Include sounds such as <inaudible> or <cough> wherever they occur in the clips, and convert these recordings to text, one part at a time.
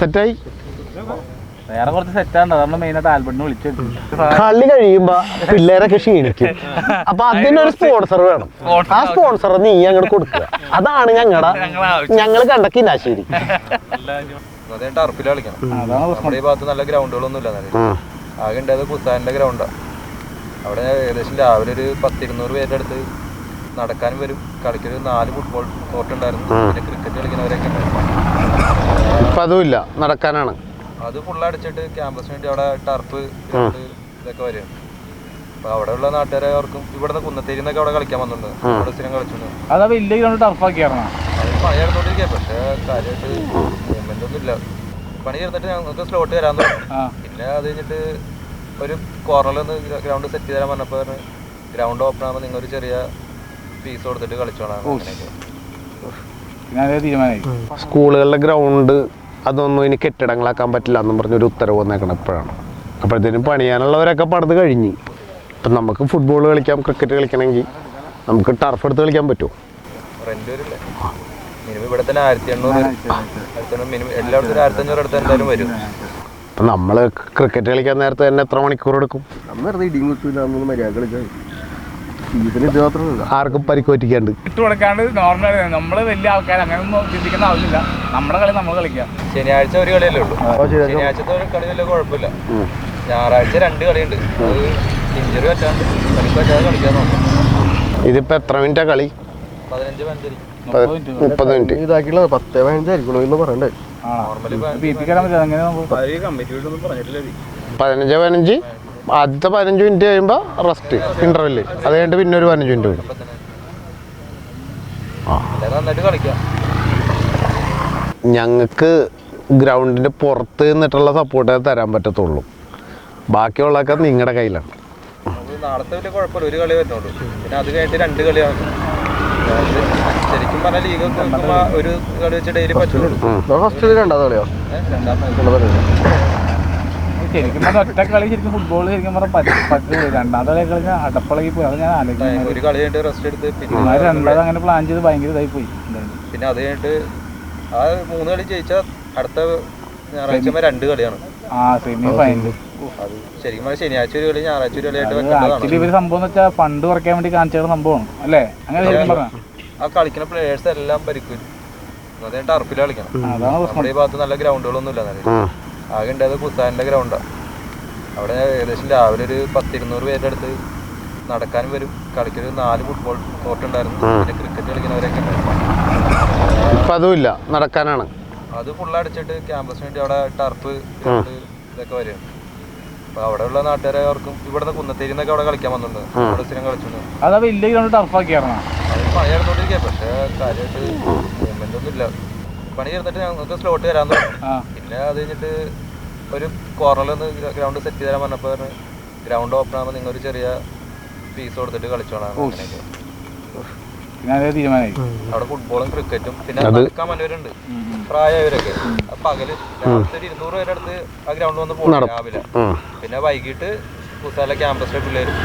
സെറ്റായി. വേറെ കുറച്ച് സെറ്റാണ്. നമ്മൾ മെയിനായിട്ട് ആൽബർട്ടിനെ വിളിച്ചു കളി കഴിയുമ്പോ പിള്ളേരൊക്കെ ക്ഷീണിക്കും. അപ്പൊ അതിനൊരു സ്പോൺസർ വേണം. ആ സ്പോൺസർ നീ അങ്ങോട്ട് കൊടുക്കുക. അതാണ് ഞങ്ങളുടെ ഞങ്ങൾ കണ്ട കിനാശ്ശേരി ടർഫിൽ കളിക്കണം. നമ്മുടെ ഈ ഭാഗത്ത് നല്ല ഗ്രൗണ്ടുകളൊന്നും ഇല്ല. ആകെ ഉണ്ടായത് കുസാന്റെ ഗ്രൗണ്ടാണ് അവിടെ ഏകദേശം രാവിലെ ഒരു പത്തിരുന്നൂറ് പേരുടെ അടുത്ത് നടക്കാനും വരും. കളിക്കൊരു നാല് ഫുട്ബോൾ കോർട്ട് ഉണ്ടായിരുന്നു. പിന്നെ ക്രിക്കറ്റ് കളിക്കുന്നവരൊക്കെ ഉണ്ടായിരുന്നു. ഇപ്പൊ അതുമില്ല നടക്കാനാണ്. അത് ഫുൾ അടിച്ചിട്ട് ക്യാമ്പസിന് വേണ്ടി അവിടെ ടർഫ് ഇതൊക്കെ വരും. അപ്പൊ അവിടെയുള്ള നാട്ടുകാർക്കും ഇവിടുന്ന് കുന്നത്തേരി നിന്നൊക്കെ അവിടെ കളിക്കാൻ വന്നിട്ടുണ്ട്. അവിടെ സ്ഥിരം കളിച്ചിട്ടുണ്ട്. അതാ വലിയ ഗ്രൗണ്ട് ടർഫാക്കിയായിരുന്നു അത് പണി നടന്നുകൊണ്ടിരിക്കുക പക്ഷേ കാര്യമായിട്ട് മൂവ്മെന്റ് ഒന്നും ഇല്ല. പണി ചേർന്നിട്ട് ഞങ്ങൾക്ക് സ്ലോട്ട് തരാൻ തുടങ്ങി. പിന്നെ അത് കഴിഞ്ഞിട്ട് ഒരു കോർണറിൽ ഒന്ന് ഗ്രൗണ്ട് സെറ്റ് ചെയ്ത് തരാൻ പറഞ്ഞപ്പോൾ ഗ്രൗണ്ട് ഓപ്പൺ ആകുമ്പോൾ നിങ്ങൾ ഒരു ചെറിയ പീസ് കൊടുത്തിട്ട് കളിച്ചോളാം. അങ്ങനെയൊക്കെ. സ്കൂളുകളിലെ ഗ്രൗണ്ട് അതൊന്നും ഇനി കെട്ടിടങ്ങളാക്കാൻ പറ്റില്ല എന്നും പറഞ്ഞൊരു ഉത്തരവ് വന്നേക്കണം ഇപ്പോഴാണ്. അപ്പോഴത്തേനും പണിയാനുള്ളവരൊക്കെ പണിത് കഴിഞ്ഞ്. ഇപ്പം നമുക്ക് ഫുട്ബോൾ കളിക്കാം ക്രിക്കറ്റ് കളിക്കണമെങ്കിൽ നമുക്ക് ടർഫ് എടുത്ത് കളിക്കാൻ പറ്റുമോ? അപ്പം നമ്മൾ ക്രിക്കറ്റ് കളിക്കാൻ നേരത്തെ തന്നെ എത്ര മണിക്കൂർ എടുക്കും? വെറുതെ ഇടിയും മര്യാദ ആർക്കും പരിക്കോറ്റിക്കാണ്ട്. ഇട്ട് കൊടുക്കാണ്ട് നോർമൽ നമ്മൾ വലിയ ആൾക്കാർ അങ്ങനെ ഒന്നും ചിന്തിക്കുന്ന ആവശ്യമില്ല. നമ്മുടെ കളി നമ്മൾ കളിക്കാം ശനിയാഴ്ച ഒരു കളിയല്ലേ ഉള്ളൂ. ശനിയാഴ്ചത്തെ ഒരു കളി വലിയ കുഴപ്പമില്ല. ഞായറാഴ്ച രണ്ട് കളിയുണ്ട്. ഇഞ്ചറി പറ്റാണ്ട് കളിക്ക് പറ്റാതെ കളിക്കാൻ നോക്കാം. ഇതിപ്പോ എത്ര മിനിറ്റാ കളി? പതിനഞ്ച് മുപ്പത് മിനിറ്റ് മുപ്പത് മിനിറ്റ് ഇതാക്കിയുള്ള പത്ത് പതിനഞ്ചായിരിക്കണം എന്ന് പറയണ്ടേ. പതിനഞ്ച് പതിനഞ്ച്? ആദ്യത്തെ പതിനഞ്ച് മിനിറ്റ് കഴിയുമ്പോൾ റെസ്റ്റ് ഇന്റർവെൽ അത് കഴിഞ്ഞിട്ട് പിന്നെ ഒരു പതിനഞ്ച് മിനിറ്റ് കളിക്കാം ഞങ്ങൾക്ക് ഗ്രൗണ്ടിന്റെ പുറത്ത് നിന്നിട്ടുള്ള സപ്പോർട്ടേ തരാൻ പറ്റത്തുള്ളൂ. ബാക്കിയുള്ളതൊക്കെ നിങ്ങളുടെ കയ്യിലാണ്. നാളത്തെ വലിയ കുഴപ്പമില്ല. ഒരു കളി വരുന്നുള്ളൂ. പിന്നെ അത് കഴിഞ്ഞിട്ട് രണ്ട് കളിയാണ്. ശരിക്കും പറഞ്ഞാൽ ലീഗ് ഒരു കളി വെച്ച് ഡെയിലി പറ്റുള്ളൂ. ഫസ്റ്റ് രണ്ടാമത്തെ കളിയോ. രണ്ടാമത്തെ? ശരിക്കും പറഞ്ഞാൽ ഒറ്റ കളി ശരിക്കും ഫുട്ബോൾ ശരിക്കും പറഞ്ഞാൽ പറ്റ- രണ്ടാമത്തെ കളി കളിഞ്ഞാൽ അടപ്പളകി പോയി. അത് ഞാൻ ആലോചിക്കുന്നത് ഒരു കളി കഴിഞ്ഞിട്ട് റെസ്റ്റ് എടുത്ത് പിന്നെ രണ്ടാമത് അങ്ങനെ പ്ലാൻ ചെയ്ത് ഭയങ്കര ഇതായി പോയി. പിന്നെ അത് കഴിഞ്ഞിട്ട് ആ മൂന്ന് കളി ജയിച്ചാൽ അടുത്ത ഞായറാഴ്ച രണ്ട് കളിയാണ്. ആ സെമി ഫൈനൽ അത് ശരിക്കും പറഞ്ഞാൽ ശനിയാഴ്ച ഒരു കളി ഞായറാഴ്ച ഒരു കളിയായിട്ട് വെക്കേണ്ടതാണ്. ആക്ച്വലി ഇവർ സംഭവം വെച്ചാൽ ഫണ്ട് കുറയ്ക്കാൻ വേണ്ടി കാണിച്ച സംഭവമാണ്. അല്ലേ? അങ്ങനെ ശരിക്കും ആ കളിക്കുന്ന പ്ലേയേഴ്സ് എല്ലാം പരിക്കും അതേ ടർഫിൽ കളിക്കണം. അതാണ് നമ്മുടെ ഈ ഭാഗത്ത് നല്ല ഗ്രൗണ്ടുകളൊന്നും ഇല്ല. ആകെ ഉണ്ടായത് കുസാന്റെ ഗ്രൗണ്ടാണ് അവിടെ ഏകദേശം രാവിലെ ഒരു പത്തിരുന്നൂറ് പേരുടെ അടുത്ത് നടക്കാൻ വരും. കളിക്കൊരു നാല് ഫുട്ബോൾ കോർട്ട് ഉണ്ടായിരുന്നു. പിന്നെ ക്രിക്കറ്റ് കളിക്കുന്നവരൊക്കെ ഉണ്ടായിരുന്നു. ഇപ്പം അതുമില്ല നടക്കാനാണ്. അത് ഫുള്ള് അടിച്ചിട്ട് ക്യാമ്പസിന് വേണ്ടി അവിടെ ടർഫ് ഇതൊക്കെ വരും. അപ്പൊ അവിടെയുള്ള അവർക്കും ഇവിടുന്ന് കുന്നത്തേരി നിന്നൊക്കെ അവിടെ കളിക്കാൻ വന്നിട്ടുണ്ട്. അവിടെ സ്ഥിരം കളിച്ചിട്ടുണ്ട്. അതാ വലിയ ഗ്രൗണ്ട് ടർഫാക്കിയായിരുന്നു അത് പണി നടന്നുകൊണ്ടിരിക്കുക പക്ഷേ കാര്യമായിട്ട് മൂവ്മെന്റ് ഒന്നും ഇല്ല പണി തീർന്നിട്ട് ഞങ്ങൾക്ക് സ്ലോട്ട് തരാൻ ആ. പിന്നെ അത് കഴിഞ്ഞിട്ട് ഒരു കോർണറിൽ ഒന്ന് ഗ്രൗണ്ട് സെറ്റ് ചെയ്ത് തരാൻ പറഞ്ഞപ്പോൾ ഗ്രൗണ്ട് ഓപ്പൺ ആകുമ്പോൾ നിങ്ങൾ ഒരു ചെറിയ ഫീസ് കൊടുത്തിട്ട് കളിച്ചോളാം. അവിടെ ഫുട്ബോളും ക്രിക്കറ്റും പിന്നെ നടക്കാൻ വന്നവരുണ്ട്. പ്രായമായവരൊക്കെ. പകൽ രാവിലത്തെ ഒരു ഇരുന്നൂറ് പേരുടെ അടുത്ത് ആ ഗ്രൗണ്ട് വന്ന് പോകും രാവിലെ. പിന്നെ വൈകിട്ട് കുസാല ക്യാമ്പസിലെ പിള്ളേരും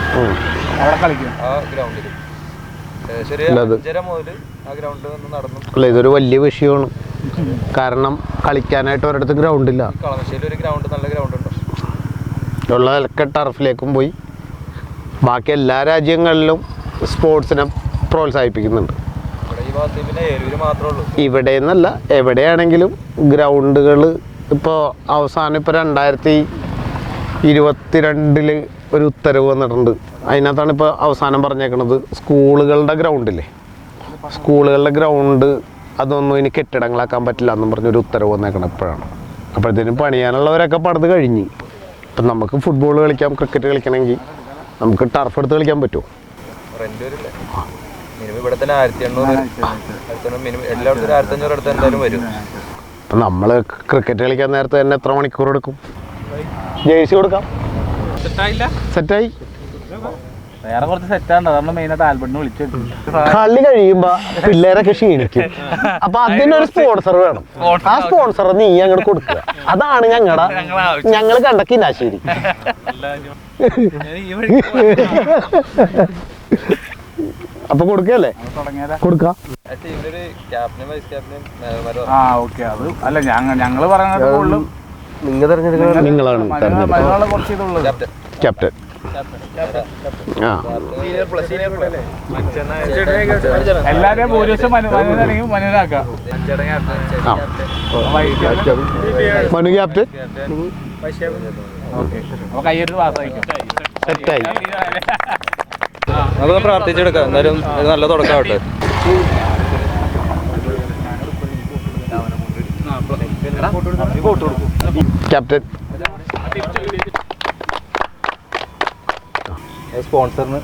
അവിടെ കളിക്കും. ആ ഗ്രൗണ്ടിൽ ശരി അഞ്ചര മുതൽ ആ ഗ്രൗണ്ടിൽ നിന്ന് നടന്നു. ഇതൊരു വലിയ വിഷയമാണ്. കാരണം കളിക്കാനായിട്ട് ഒരിടത്ത് ഗ്രൗണ്ട് ഇല്ല കളമശ്ശേരി ഒരു ഗ്രൗണ്ട് നല്ല ഗ്രൗണ്ട് ഉണ്ട് ഉള്ള നിലക്കെ ടർഫിലേക്കും പോയി. ബാക്കി എല്ലാ രാജ്യങ്ങളിലും സ്പോർട്സിനെ പ്രോത്സാഹിപ്പിക്കുന്നുണ്ട്. ഇവിടെ നിന്നല്ല എവിടെയാണെങ്കിലും ഗ്രൗണ്ടുകൾ ഇപ്പോൾ അവസാനം ഇപ്പോൾ രണ്ടായിരത്തി ഇരുപത്തിരണ്ടിൽ ഒരു ഉത്തരവ് വന്നിട്ടുണ്ട്. അതിനകത്താണ് ഇപ്പോൾ അവസാനം പറഞ്ഞേക്കുന്നത് സ്കൂളുകളുടെ ഗ്രൗണ്ടില്ലേ? സ്കൂളുകളുടെ ഗ്രൗണ്ട് അതൊന്നും ഇനി കെട്ടിടങ്ങളാക്കാൻ പറ്റില്ല എന്നും പറഞ്ഞൊരു ഉത്തരവ് വന്നേക്കണം ഇപ്പോഴാണ്. അപ്പോഴത്തേനും പണിയാനുള്ളവരൊക്കെ പണിത് കഴിഞ്ഞ്. ഇപ്പം നമുക്ക് ഫുട്ബോൾ കളിക്കാം ക്രിക്കറ്റ് കളിക്കണമെങ്കിൽ നമുക്ക് ടർഫ് എടുത്ത് കളിക്കാൻ പറ്റുമോ? ഇവിടെ തന്നെ ആയിരത്തി എണ്ണൂറ് ആയിരത്തി എണ്ണൂറ് മിനിമം എല്ലായിടത്തും ഒരു ആയിരത്തി അഞ്ഞൂറ് അടുത്ത് എന്തായാലും വരും. അപ്പം നമ്മൾ ക്രിക്കറ്റ് കളിക്കാൻ നേരത്തെ തന്നെ എത്ര മണിക്കൂർ എടുക്കും? ജേഴ്സി കൊടുക്കാം. സെറ്റായി വേറെ കുറച്ച് സെറ്റാണ് അതാണ് മെയിനായിട്ട് ആൽബർട്ടിനെ വിളിച്ചു കളി കഴിയുമ്പോ പിള്ളേരൊക്കെ ക്ഷീണിക്കും. <laughs> അപ്പൊ അതിനൊരു സ്പോൺസർ വേണം. ആ സ്പോൺസർ നീ അങ്ങോട്ട് കൊടുക്കുക. അതാണ് ഞങ്ങളുടെ ഞങ്ങൾ കണ്ട കിനാശ്ശേരി അപ്പൊ കൊടുക്കല്ലേ? കൊടുക്കാം. ആ ഓക്കെ. അത് അല്ല ഞങ്ങൾ ഞങ്ങൾ പറയുന്നത് കൂടുതലും നിങ്ങൾ തെരഞ്ഞെടുക്കുന്ന നിങ്ങളാണ് ക്യാപ്റ്റൻ ഭൂരിപക്ഷം മനു ക്യാപ്റ്റൻ? സെറ്റായി നമുക്ക് പ്രാർത്ഥിച്ചെടുക്കാം. എന്തായാലും ഇത് നല്ല തുടക്കമാവട്ടെ. ക്യാപ്റ്റൻ? സ്പോൺസറിന്.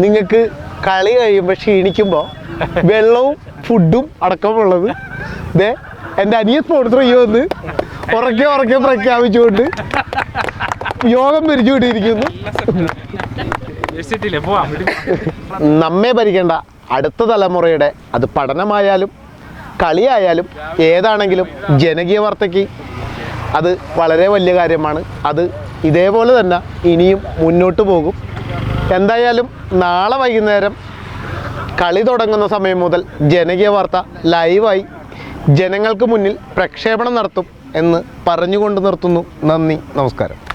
നിങ്ങൾക്ക് കളി കഴിയുമ്പോൾ ക്ഷീണിക്കുമ്പോൾ വെള്ളവും ഫുഡും അടക്കമുള്ളത്. ദേ എന്റെ അനിയൻ സ്പോൺസർ ചെയ്യുമെന്ന് ഉറക്കെ ഉറക്കെ പ്രഖ്യാപിച്ചുകൊണ്ട് യോഗം പിരിച്ചു പിരിച്ചുകൊണ്ടിരിക്കുന്നു നമ്മെ ഭരിക്കേണ്ട അടുത്ത തലമുറയുടെ അത് പഠനമായാലും കളിയായാലും ഏതാണെങ്കിലും ജനകീയ വാർത്തയ്ക്ക് അത് വളരെ വലിയ കാര്യമാണ്. അത് ഇതേപോലെ തന്നെ ഇനിയും മുന്നോട്ട് പോകും. എന്തായാലും നാളെ വൈകുന്നേരം കളി തുടങ്ങുന്ന സമയം മുതൽ ജനകീയ വാർത്ത ലൈവായി ജനങ്ങൾക്ക് മുന്നിൽ പ്രക്ഷേപണം നടത്തും എന്ന് പറഞ്ഞുകൊണ്ട് നിർത്തുന്നു. നന്ദി. നമസ്കാരം.